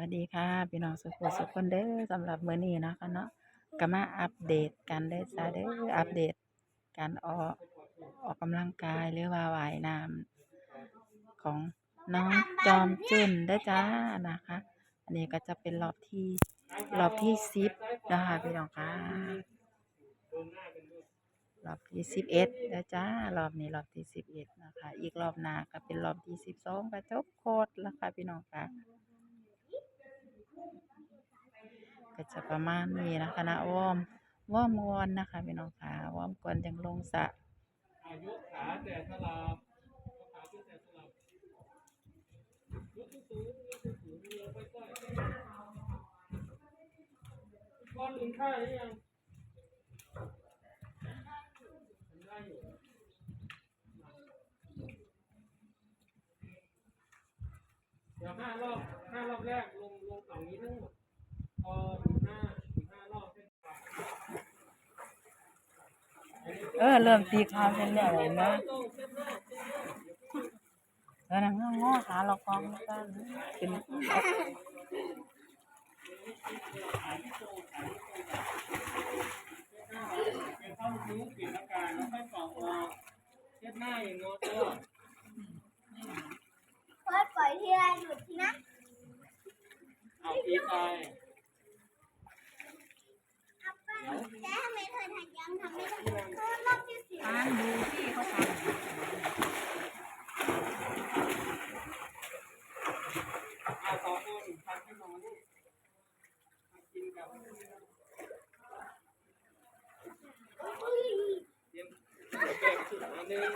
วัสดีค่ะพี่น้องสุขสุขคนเด้อสำหรับมื้อนี้เนาะค่ะเนาะก็มาอัปเดตกันเด้อจ้าเด้ออัปเดตการออกออกกำลังกายหรือว่าว่ายน้ำของน้องจอมจุนเด้อจ้านะคะ อันนี้ก็จะเป็นรอบที่รอบที่สิบนะคะพี่น้องค่ะรอบที่สิบเอ็ดเด้อจ้ารอบนี้รอบที่สิบเอ็ดนะคะ อีกรอบหน้าก็เป็นรอบที่สิบสองก็จบโคตรแล้วค่ะพี่น้องค่ะ ก็จะประมาณนี้นะคะนะวอมวอร์มวอนนะคะพี่น้องค่ะวอมก่อนจังลงสระอายุขาแต่สลับขาขึ้นแต่สลับยกสูงยกสูงยกค่อยก้อนอื่นค่าหรือยังได้อยู่เดี๋ยวห้ารอบห้ารอบแรกลงลงฝั่งนี้ทั้งหมดพอถึงห้าถึงห้ารอบเส้นปาก เออ เริ่มตีขาวเป็นแล้วเห็นไหมต้องเส้นหน้าแล้วนั่งงอขาเรากองกันเป็นเป็นเข้านิ้วเปลี่ยนอาการแล้วค่อยปอกออกเช็ดหน้าอย่างงอตัวปล่อยที่ไรหยุดทีนะเอาอีไป ต่ทำไมเธอทันยังทำไม่ได้เธอรอบที่สี่อ่านดูที่เขาทเอาสองคนทำให้นอนกินกับเตรียมแบ่งสุดอันหนึ่ง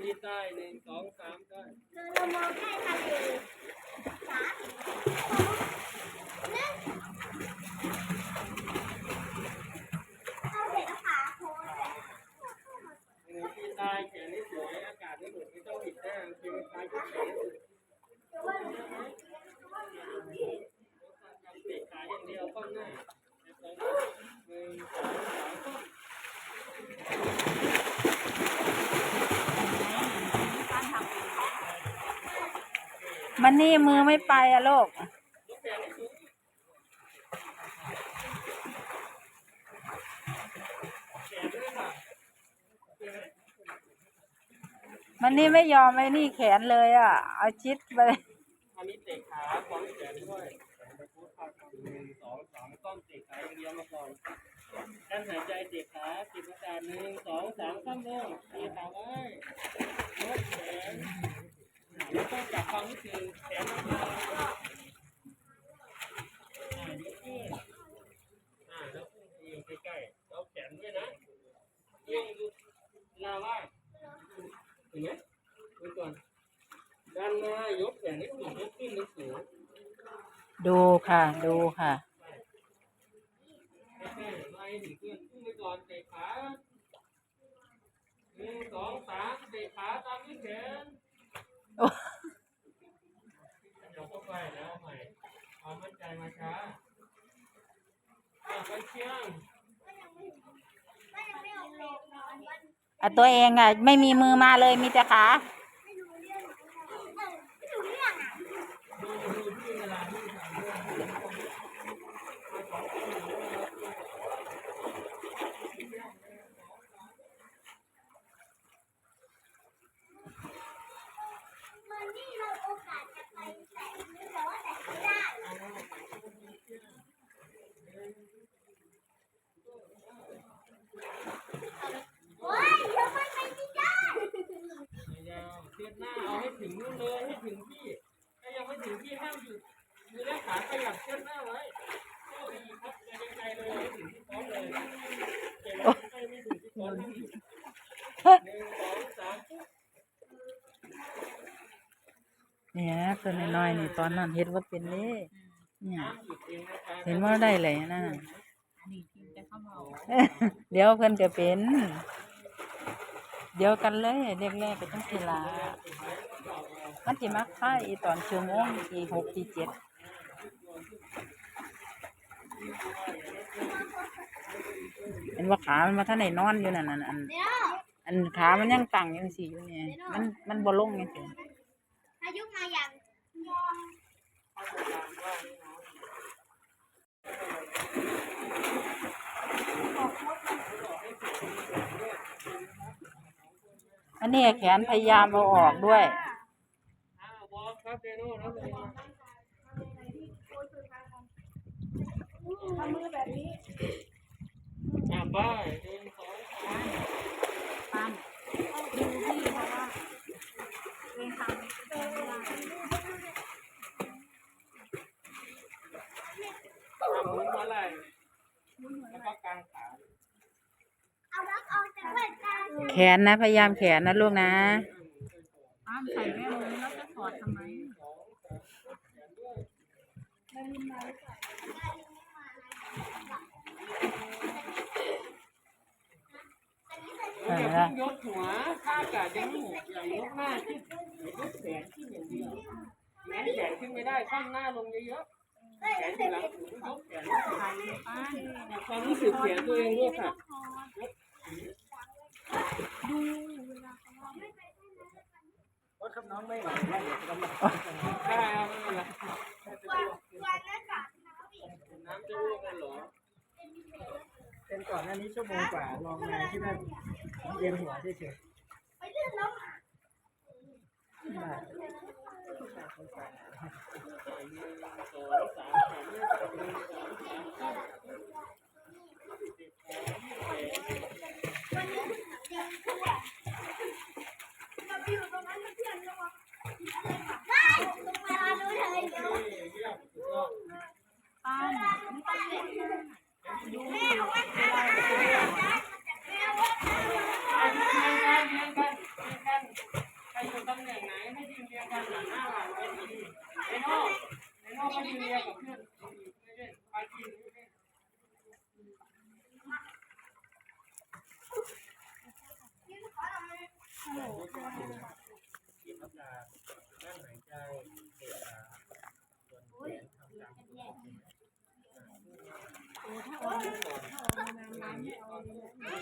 มีใต้หนึ่งสองสามได้เธอเรามองใกล้ทะเลสามสองหนึ่ง มันนี่มือไม่ไปอะลูก มันนี่ไม่ยอมไอ้นี่แขนเลยอะ เอาชิดไปอันนี้เตะขาพร้อมแขนด้วยหนึ่งสองสามก้อนเตะขาเดียงมาก่อนกานหายใจเตะขาจิบอาการหนึ่งสองสามข้อมลงเตะขาไว้ยกแขนแล้วก็จับความรู้สึกแขนมาาช้าอะไปเชียงก็ยังไม่ออกเลยนอนวันอะตัวเองอะ ไม่มีมือมาเลยมีแต่ขา ไม่รู้เรื่องเออไม่รู้เรื่องอะ ดูดูที่เวลาที่ทำเรื่อง มันนี่เราโอกาสจะไปแต่แต่ว่าแต่ไม่ได้ โอ้ยทำไมไปไม่ได้ ยาวเทียบหน้าเอาให้ถึงนู่นเลยให้ถึงที่ ถ้ายังไม่ที่ห้ามหยุดมือและขาขยับเทียบหน้าไว้โอ้ดีครับไปไกลๆเลยถึงที่พร้อมเลยเก่งไม่ไม่ถึงที่พร้อมหนึ่งสองสามเนี่ยตัวน้อยๆนี่ตอนนั้นเห็นว่าเป็นเล่เนี่ยเห็นว่าได้เลยนะเดี๋ยวเพิ่อนจะเป็น เดี๋ยวกันเลยเรียกแรกไปตั้งทีลา มันสิมาค่ายอีตอนชั่วโมงที่หกที่เจ็ดเห็นว่าขามันมาท่านไหนนอนอยู่นั่นน่ะอันเดี๋ยวอันขามันยังตั้งยังสี่อยู่เนี่ยมันมันบ่ลงยังสิอายุมาอย่างยองอันนี้แขนพยายามเอาออกด้วย อ้าวบอสครับเจโน่ครับเจโน่ ทำมือแบบนี้ อะไปหนึ่งสองสาม ปั้นเอาดูพี่เพราะว่าเองทำเองไม่ได้ ทำหมุนหัวไหล่แล้วก็กางขา เอารักออกจากแว่นตา แข นนะ พยายามแขนนะลูกนะอ้ามใส่แว่นมือแล้วจะถอดทำไมอย่าเพิ่งยกหัวถ้าอากาศยังไม่หกอย่ายกหน้าขึ้นอย่ายกแขนขึ้นอย่างเดียวแม้แขนขึ้นไม่ได้ข้างหน้าลงเยอะๆแขนอยู่หลังหูยกแขนความรู้สึกแขนตัวเองด้วยค่ะ ว่าครับน้องไม่ไหวแล้วได้เอาไม่เป็นไรวันนั้นกับน้ำจะอ้วกกันเหรอเป็นก่อนหน้านี้ชั่วโมงกว่าลองมาที่นั่นเย็นหัวเฉยไปเรื่องน้องๆได้ สองสามสามหนึ่งสองสามสาม ได้ลงมาดูเธอเดี๋ยว ปั้น แม่เอาไว้ทำอะไรแม่เอาไว้ทำอะไร เรียงกันเรียงกันเรียงกันใครอยู่ตำแหน่งไหนให้ยืนเรียงกันหลังหน้าหลังไว้ดีไอ้โน่ไอ้น่ก็ยืนเรียงกับเพื่อนไม่ได้ไปกินไม่ได้กินน้ำลานั่งหายใจเปิดตาส่วนแขนทำตามปกติไป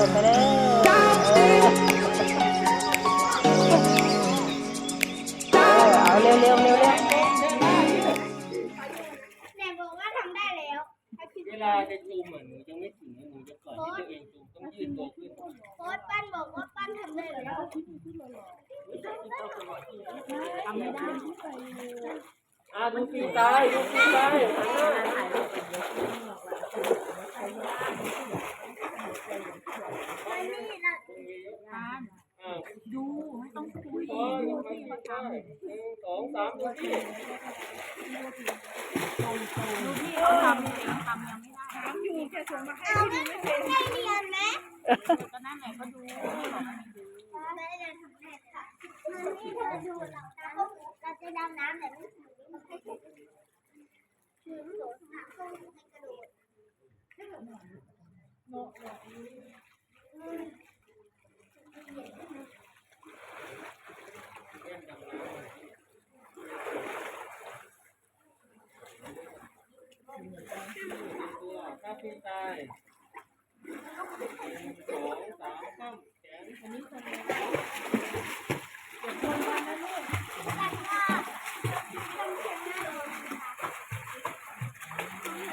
อไปเลยไปเลยเอเอาเร็วเร็วเร็วเร็วแม่บอกว่าทำได้แล้วเวลาจะจูงเหมือนหนูจะไม่ถึงหนูจะปล่อยให้ตัวเองจูงต้องยืดตัวขึ้นโค้ดปั้นบอกว่าปั้นทำได้แล้วอ่าดูฟีตายดูฟีตายหันหน้ ไม่มีนะทาดูไม่ต้องคุยดูที่มาทำหนึ่งสองสามดูที่ดูที่เขาทำทำยังไม่ได้ถามอยู่จะส่งมาให้ดูไม่เด้เรียนไหมก็นั่นแหละก็ดูไม่ได้ทำแม่ค่ะมันไม่เคยดูเรากนะเราจะดำน้ำแต่ไม่ถึงถึงโดดหาข้อมูลในกระโดด เล่นดำน้ำ ขึ้นตายหนึ่งสองสามสามแขนอันนี้ทำไม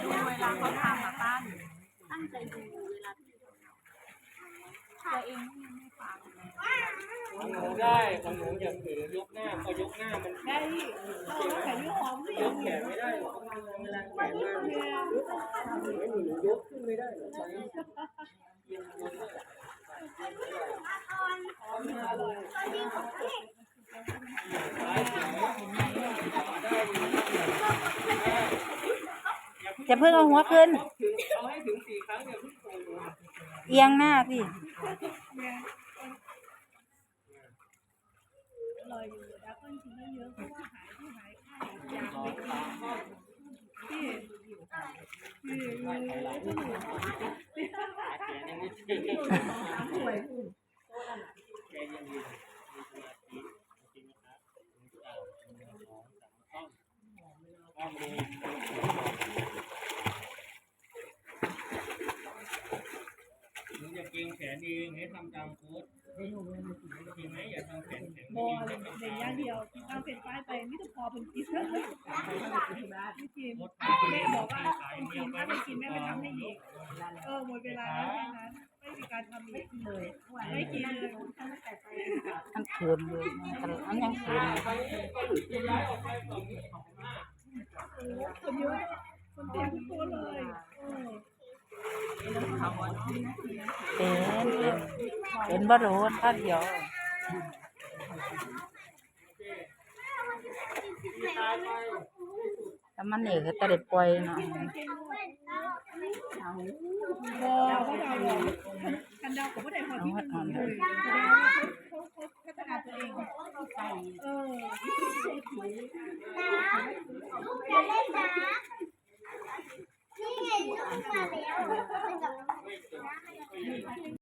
ดูเวลาเขาทำอะป้านตั้งใจดูเวลาที่ ตัวเองยังไม่ฟังเลย ของหนู ได้ของหนูอย่าถือยกหน้าพอยกหน้ามันได้แขนหอมยกแขนไม่ได้หรอกเวลาแขนมากไม่หนูยกขึ้นไม่ได้หรอกตอนนี้เอียงลงเลยตอนตอนยิงของเด็กซ้ายขวาได้ดีจะเพิ่งเอาหัวขึ้นถึงเอาให้ถึงสี่ครั้งอย่าเพิ่งโผล่หัวเอียงหน้าสิ ล อยอยู่แล้วก็จริงๆไม่เยอะเพราะว่าหายที่หายค่ายยาสองสามข้อที่คือไหล่ไหล่ขาแขนยังไม่ถึงป่วยแกยังยืนมีสมาธิโอเคไหมครับหนึ่งสองหนึ่งสองสามข้อข้อมือหนูอย่าเกรงแขนเองให้ทำตามโค้ด โอเคไหมอย่าทำแขนแข็งบอลเด่นอย่างเดียวกินข้าวเป็นป้ายไปไม่ต้องพอเป็นกินไม่กินโค้ดแม่บอกว่าขายกินไปถ้าไม่กินแม่ไปทำให้อีกเออหมดเวลาแล้วนั้นไม่มีการทำอีกเลยไม่กินเลยมันเขินอยู่มันเขินอยู่ตอนนี้ก็หลุดจะย้ายออกไปฝั่งนี้ของหน้าคนเยอะคนเต็มทุกตัวเลยเออ เป็นบรู้มันข้าเดียวแต่มันเอกแต่เด็ดปล่อยกัตัดพอนะนะนี่ไงลูกมาแล้ว